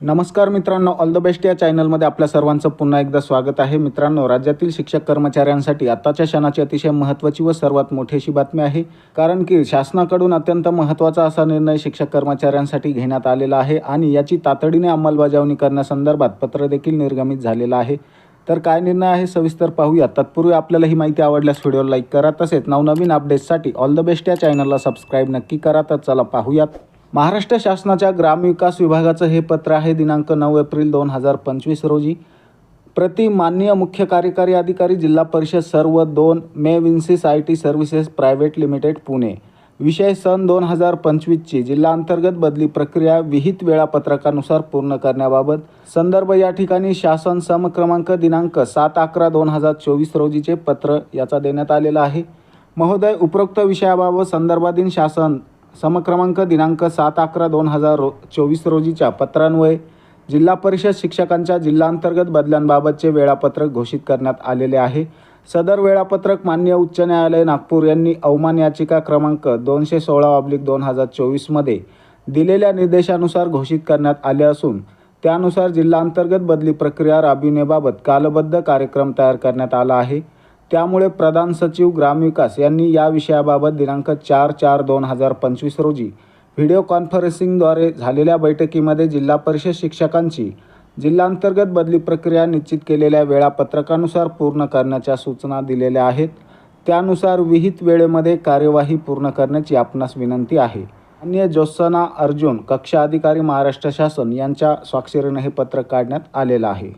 नमस्कार मित्रांनो all the best या चॅनलमध्ये आपल्या सर्वांचं पुन्हा एकदा स्वागत आहे. मित्रांनो राज्यातील शिक्षक कर्मचाऱ्यांसाठी आताच्या क्षणाची अतिशय महत्त्वाची व सर्वात मोठी अशी बातमी आहे. कारण की शासनाकडून अत्यंत महत्त्वाचा असा निर्णय शिक्षक कर्मचाऱ्यांसाठी घेण्यात आलेला आहे आणि याची तातडीने अंमलबजावणी करण्यासंदर्भात पत्र देखील निर्गमित झालेलं आहे. तर काय निर्णय आहे सविस्तर पाहूया. तत्पूर्वी आपल्याला ही माहिती आवडल्यास व्हिडिओला लाईक करा. तसेच नवनवीन अपडेट्ससाठी ऑल द बेस्ट या चॅनलला सबस्क्राईब नक्की करा. तर चला पाहूयात. महाराष्ट्र शासनाच्या ग्रामविकास विभागाचं हे पत्र आहे दिनांक नऊ एप्रिल दोन हजार पंचवीस रोजी. प्रति माननीय मुख्य कार्यकारी अधिकारी जिल्हा परिषद सर्व दोन मे Vincis I T services private limited Pune. विषय सन दोन हजार पंचवीसची जिल्हा अंतर्गत बदली प्रक्रिया विहित वेळापत्रकानुसार पूर्ण करण्याबाबत. संदर्भ या ठिकाणी शासन समक्रमांक दिनांक सात अकरा दोन हजार चोवीस रोजीचे पत्र याचा देण्यात आलेला आहे. महोदय उपरोक्त विषयाबाबत संदर्भाधीन शासन समक्रमांक दिनांक सात अकरा दोन हजार रो चोवीस रोजीच्या पत्रान्वये जिल्हा परिषद शिक्षकांच्या जिल्हांतर्गत बदल्यांबाबतचे वेळापत्रक घोषित करण्यात आलेले आहे. सदर वेळापत्रक मान्य उच्च न्यायालय नागपूर यांनी अवमान याचिका क्रमांक दोनशे सोळा ऑब्लिक दोन हजार चोवीसमध्ये दिलेल्या निर्देशानुसार घोषित करण्यात आले असून त्यानुसार जिल्हांतर्गत बदली प्रक्रिया राबविण्याबाबत कालबद्ध कार्यक्रम तयार करण्यात आला आहे. त्यामुळे प्रधान सचिव ग्रामविकास यांनी या विषयाबाबत दिनांक चार चार दोन हजार पंचवीस रोजी व्हिडिओ कॉन्फरन्सिंगद्वारे झालेल्या बैठकीमध्ये जिल्हा परिषद शिक्षकांची जिल्हांतर्गत बदली प्रक्रिया निश्चित केलेल्या वेळापत्रकानुसार पूर्ण करण्याच्या सूचना दिलेल्या आहेत. त्यानुसार विहित वेळेमध्ये कार्यवाही पूर्ण करण्याची आपणास विनंती आहे. अन्य जोत्सना अर्जुन कक्षा अधिकारी महाराष्ट्र शासन यांच्या स्वाक्षरीने हे पत्र काढण्यात आलेलं आहे.